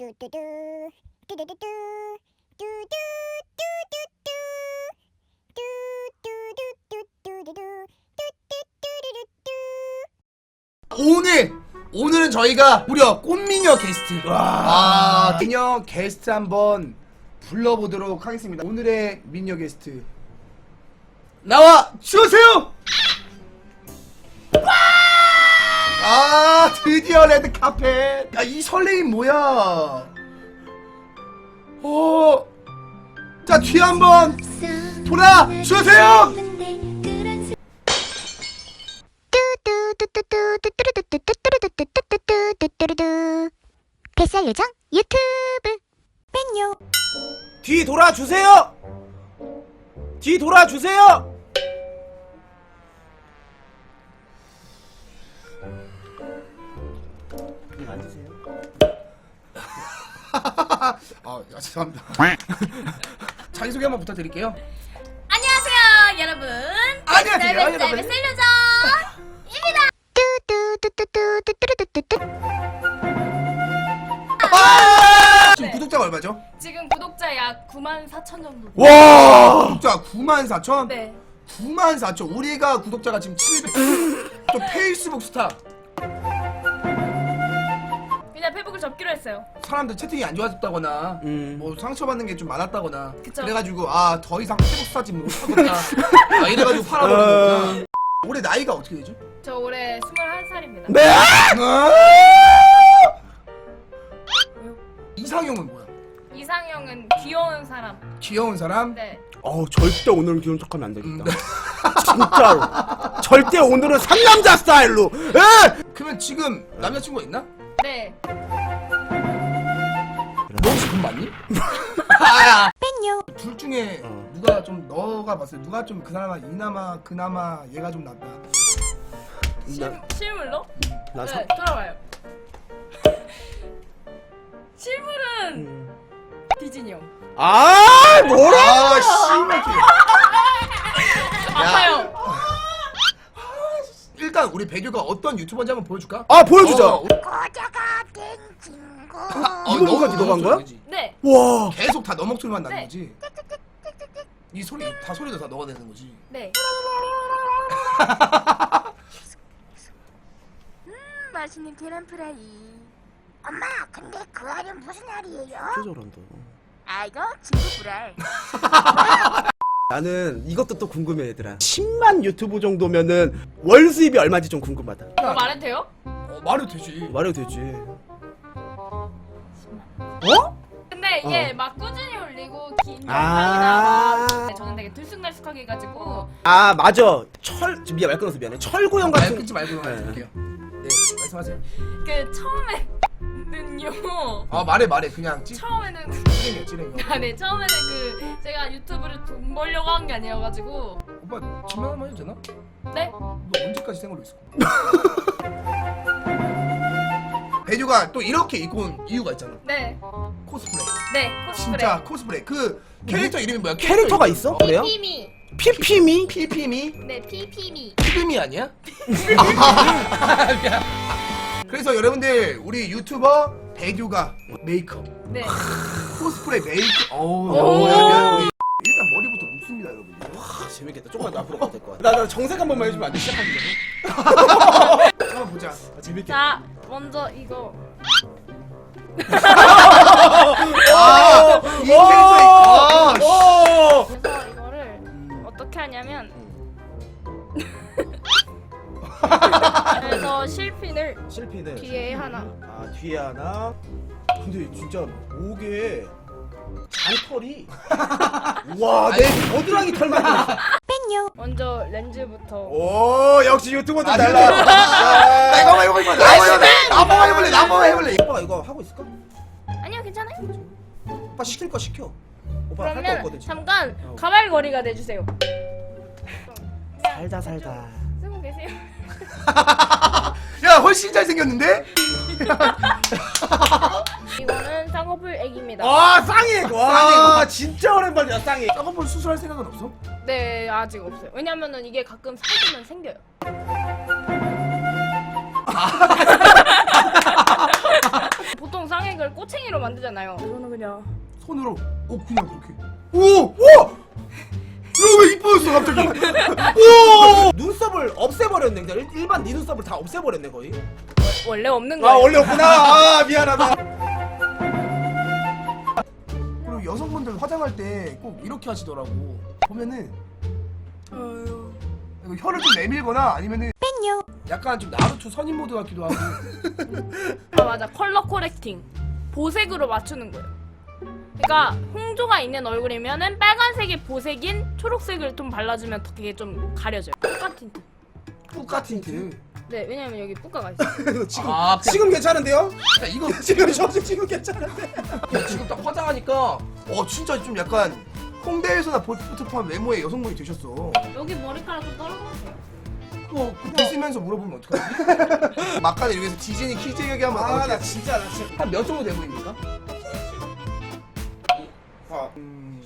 뚜뚜뚜 뚜뚜뚜뚜 뚜뚜뚜뚜뚜 뚜뚜뚜뚜뚜뚜뚜 뚜뚜뚜뚜뚜 오늘 오늘은 저희가 무려 꽃미녀 게스트. 와. 아, 미녀 게스트 한번 불러보도록 하겠습니다. 오늘의 미녀 게스트. 나와 주세요! 아 드디어 레드 카펫. 야이 설레임 뭐야? 어자 뒤에 한번. 돌아 주세요! 뱃살 요정 유튜브 뺑요 뒤 돌아 주세요 뒤 돌아 주세요 그냥 앉으세요. 아, 아, 죄송합니다. 자기소개 한번 부탁드릴게요. 안녕하세요, 여러분. 안녕하세요, 네, 여러분. 셀러전입니다. 아! 지금 네. 구독자가 얼마죠? 지금 구독자 약 9만 4천 정도. 와! 구독자 9만 4천? 네. 9만 4천. 우리가 구독자가 지금 700. 또 페이스북 스타 그냥 페북을 접기로 했어요. 사람들 채팅이 안 좋아졌다거나 음. 뭐 상처받는 게 좀 많았다거나 그쵸. 그래가지고 아 더 이상 페북 스타 지금 못하겠다 아, 이래가지고 팔아버린 거구나 올해 나이가 어떻게 되죠? 저 올해 21살입니다. 네. 이상형은 뭐야? 이상형은 귀여운 사람. 귀여운 사람? 네. 어 절대 오늘은 귀여운 척하면 안 되겠다. 음. 진짜로. 절대 오늘은 상남자 스타일로. 에! 그러면 지금 남자친구가 있나? 네. 너 혹시 돈 많니? 아야 뺀요. 둘 중에 어. 누가 좀 너가 봤을 때 누가 좀 그나마 이나마 그나마 얘가 좀 낫다 실, 실물로? 나 네, 사... 돌아와요. 실물은 음. 디즈니 형. 아 뭐라? 아 씨발 아파요. 일단 우리 배규가 어떤 유튜버인지 한번 보여줄까? 아 보여주자. 어, 고자가 된 친구. 어, 이거 너- 뭐가지? 너가 한 거야? 네. 와. 계속 다 너 목 소리만 나는 네. 거지? 이 소리 다 소리도 다 너가 내는 거지 네. 음, 맛있는 계란 프라이. 엄마, 근데 그 알은 무슨 알이에요? 진짜 잘한다. 아, 이거 친구 불알. 나는 이것도 또 궁금해 얘들아. 10만 유튜브 정도면은 월 수입이 얼마인지 좀 궁금하다. 이거 말해도 돼요? 어, 말해도 되지 말해도 되지. 어? 근데 이게 어. 막 꾸준히 올리고 긴 아. 영상이나 막 저는 되게 들쑥날쑥하게 해가지고 아 맞아. 철 미안 말 끊어서 미안해. 철구형 말 같은. 끊지 말고 네. 할게요 네 말씀하세요 그 처음에 는요 아 말해 말해 그냥 찌, 처음에는 찌랭이야 찌랭이 아, 네 처음에는 그 제가 유튜브를 돈 벌려고 한 게 아니어가지고 오빠 증명 한번 해도 되나? 네 너 언제까지 생얼로 있을 거야? 배규가 또 이렇게 입고 온 이유가 있잖아 네, 코스프레 네, 코스프레. 진짜 코스프레 그 캐릭터 이름이 뭐야? 캐릭터가 있어? 어, 그래요? 피피미. 피피미? 피피미? 네, 피피미. 피그미 아니야? 아. 그래서 여러분들 우리 유튜버 배규가 메이크업 네. 코스프레 메이크업 어우 오. 우리 일단 머리부터 묶습니다 여러분들 아, 재밌겠다. 조금만 더 앞으로 가도 될것 같아. 나, 나 정색 한 번만 해주면 안 돼? 시작하기 전에. 한번 보자 아, 재밌겠다. 자, 먼저 이거. 아, 이 캐릭터 아, 씨. 오! 그래서 이거를 어떻게 하냐면. 그래서 실핀을 실피는 뒤에 하나. 아 뒤에 하나. 근데 진짜 목에 잔털이 와내 겨드랑이 털만 있어. 먼저 렌즈부터. 오 역시 유튜버들 아, 달라. 나 이거 해볼래 이거 해볼래 나한번 해볼래 나한번 해볼래 오빠 이거 하고 있을까? 아니요, 괜찮아요. 오빠 시킬 거 시켜. 오빠 할거 없거든 지금. 잠깐 어. 가발거리가 돼주세요. 살다 살다. 쓰고 계세요. 야 훨씬 잘생겼는데? 이거는 쌍꺼풀 액입니다. 아, 와 쌍이 와 아, 진짜 오랜만이야 쌍이 쌍꺼풀 수술할 생각은 없어? 네 아직 없어요. 왜냐면은 이게 가끔 사주면 생겨요. 보통 쌍액을 꼬챙이로 만들잖아요. 저는 그냥 손으로 어 그냥 그렇게 오와너왜 이뻐졌어 갑자기 오 없애버렸네. 그냥 일반 니 눈썹을 다 없애버렸네 거의. 원래 없는 거야. 아 원래 없구나. 아 미안하다. 그리고 여성분들 화장할 때 꼭 이렇게 하시더라고. 보면은 이거 혀를 좀 내밀거나 아니면은 약간 좀 나루토 선인 모드 같기도 하고. 아 맞아. 컬러 코렉팅. 보색으로 맞추는 거예요. 그러니까 홍조가 있는 얼굴이면은 빨간색이 보색인 초록색을 좀 발라주면 되게 좀 가려져요. 똑같은 똑같은 팀. 네, 왜냐면 여기 뿌까가 있어. 지금 아, 지금 괜찮은데요? 야, 이거 지금 저 지금 괜찮은데. 야, 지금 딱 화장하니까 어 진짜 좀 약간 홍대에서나 볼 법한 외모의 여성분이 되셨어. 여기 머리카락 좀 떨어졌어요. 어, 어. 그거 쓰면서 물어보면 어떡하지? 막간에 여기서 디즈니 키즈 얘기하면 아, 나 진짜 나 진짜. 한몇 정도 돼 보입니까? 아, 음.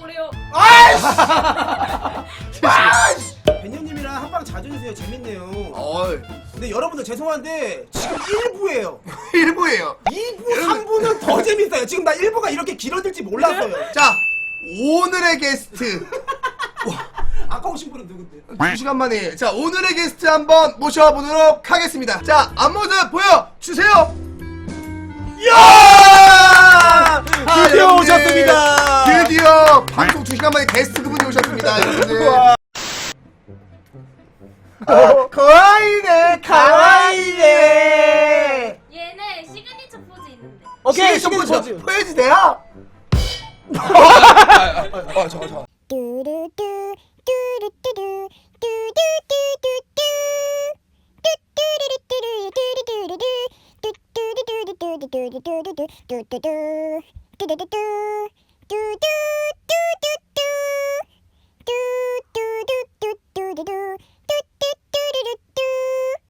뭐래요? 아이씨! 아, 봐주세요. 재밌네요. 어이 근데 여러분들 죄송한데 지금 1부예요. 1부예요. 2부, 3부는 더 재밌어요. 지금 나 1부가 이렇게 길어질지 몰랐어요. 자 오늘의 게스트 아까 오신 분은 누군데? 두 시간 만에 자 오늘의 게스트 한번 모셔보도록 하겠습니다 자 앞모습 보여주세요 야 드디어 예, 오셨습니다. 드디어 방송 두 시간 만에 게스트 그분이 오셨습니다 여러분들 거와이네 가와이네 얘네 시그니처 포즈 있는데. 어, 오케이 시그니처 시그니처 포즈 포즈. 보여주세요 아, 잠깐, 잠깐. 두루두 두루두루 두두두두두 뚜뚜루루뚜루 두루두루두 뚜뚜루루뚜루뚜루뚜 뚜뚜루뚜 뚜뚜루뚜 뚜뚜